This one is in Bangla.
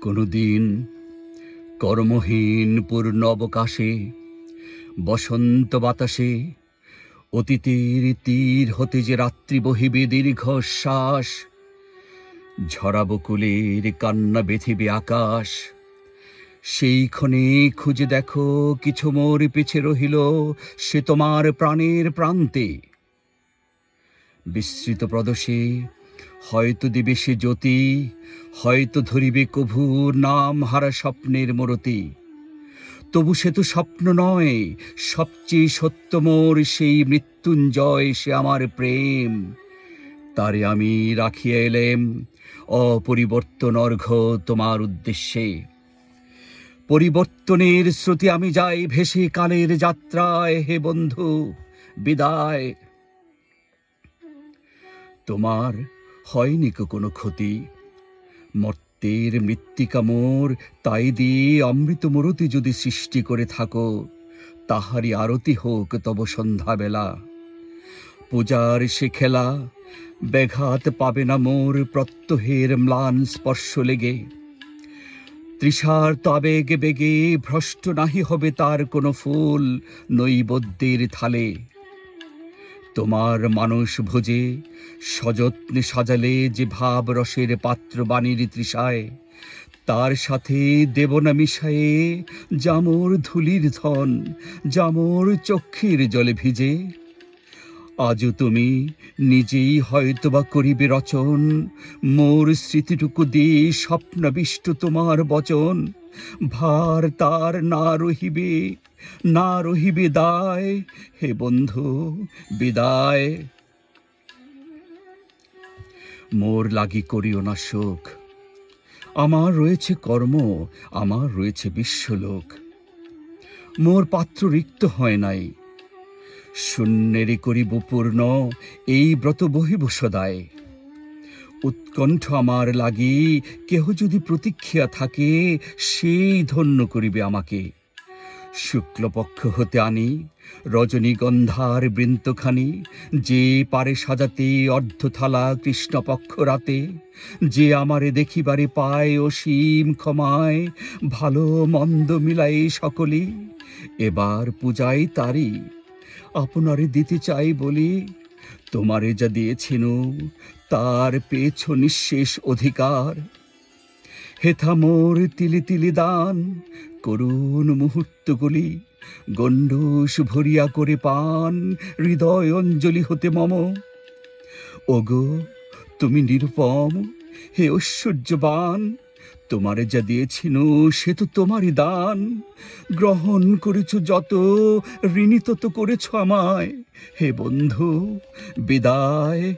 কোনোদিন কর্মহীন পূর্ণ অবকাশে, বসন্ত বাতাসে, অতীতের তীর হতে যে রাত্রি বহিবে দীর্ঘশ্বাস ঝরা বকুলের কান্না বেঁধিবে আকাশ, সেই ক্ষণে খুঁজে দেখো কিছু মোর পিছে রহিল সে তোমার প্রাণের প্রান্তে। বিস্তৃত প্রদশে হয়তো দিবে সে জ্যোতি, হয়তো ধরিবে কভুর নাম হারা স্বপ্নের মরতি। তবু সে তো স্বপ্ন নয়, সবচেয়ে সত্য মোর সেই মৃত্যুঞ্জয় সে আমার প্রেম। তারে আমি রাখিয়া এলেম, অপরিবর্তন অর্ঘ তোমার উদ্দেশ্যে। পরিবর্তনের শ্রুতি আমি যাই ভেসে কালের যাত্রায়, হে বন্ধু, বিদায়। তোমার হয়নি কোনো ক্ষতি। মর্তের মৃত্তিকা মোর, তাই দিয়ে অমৃত মরতি যদি সৃষ্টি করে থাকো, তাহারই আরতি হোক তব সন্ধ্যাবেলা। পূজার সে খেলা, ব্যাঘাত পাবে না মোর প্রত্যহের ম্লান স্পর্শ লেগে। তৃষার আবেগ বেগে ভ্রষ্ট নাহি হবে তার কোনো ফুল নৈবদ্যের থালে। তোমার মানুষ ভোজে সযত্নে সাজালে যে ভাব রসের পাত্র বাণীর তৃষায়, তার সাথে দেব না মিশায়ে জামর ধুলির ধন, জামর চক্ষের জলে ভিজে। আজও তুমি নিজেই হয়তোবা করিবে রচন, মোর স্মৃতিটুকু দিয়ে স্বপ্নাবিষ্ট তোমার বচন, ভার তার না রহিবে। না রহিবে দায় হে বন্ধু, বিদায়। মোর লাগি করিও না শোক আমার রয়েছে কর্ম, আমার রয়েছে বিশ্বলোক। মোর পাত্র রিক্ত হয় নাই। শূন্যেরই করিব পূর্ণ, এই ব্রত বহিব সদায়। উৎকণ্ঠ আমার লাগি কেহ যদি প্রতীক্ষা থাকে, সেই ধন্য করিবে আমাকে। শুক্লপক্ষ হতে আনি, রজনীগন্ধার বৃন্তখানি যে পারে সাজাতে অর্ধথালা কৃষ্ণপক্ষ রাতে, যে আমারে দেখিবারে পায় অসীম ক্ষমায়, ভালো মন্দ মিলাই সকলে, এবার পূজাই তারি, আপনারে দিতে চাই বলি, তোমারে যা দিয়েছিল, তার পেছ নিঃশেষ অধিকার। হেথা মোর তিলি তিলি দান করুণ মুহূর্তগুলি, গণ্ডূষ ভরিয়া করে পান হৃদয় অঞ্জলি হতে মম। ওগো, তুমি নিরুপম, হে ঐশ্বর্যবান, তোমারে যা দিয়েছিল সে তো তোমারই দান। গ্রহণ করেছ যত, ঋণী তত করেছ আমায়। হে বন্ধু, বিদায়।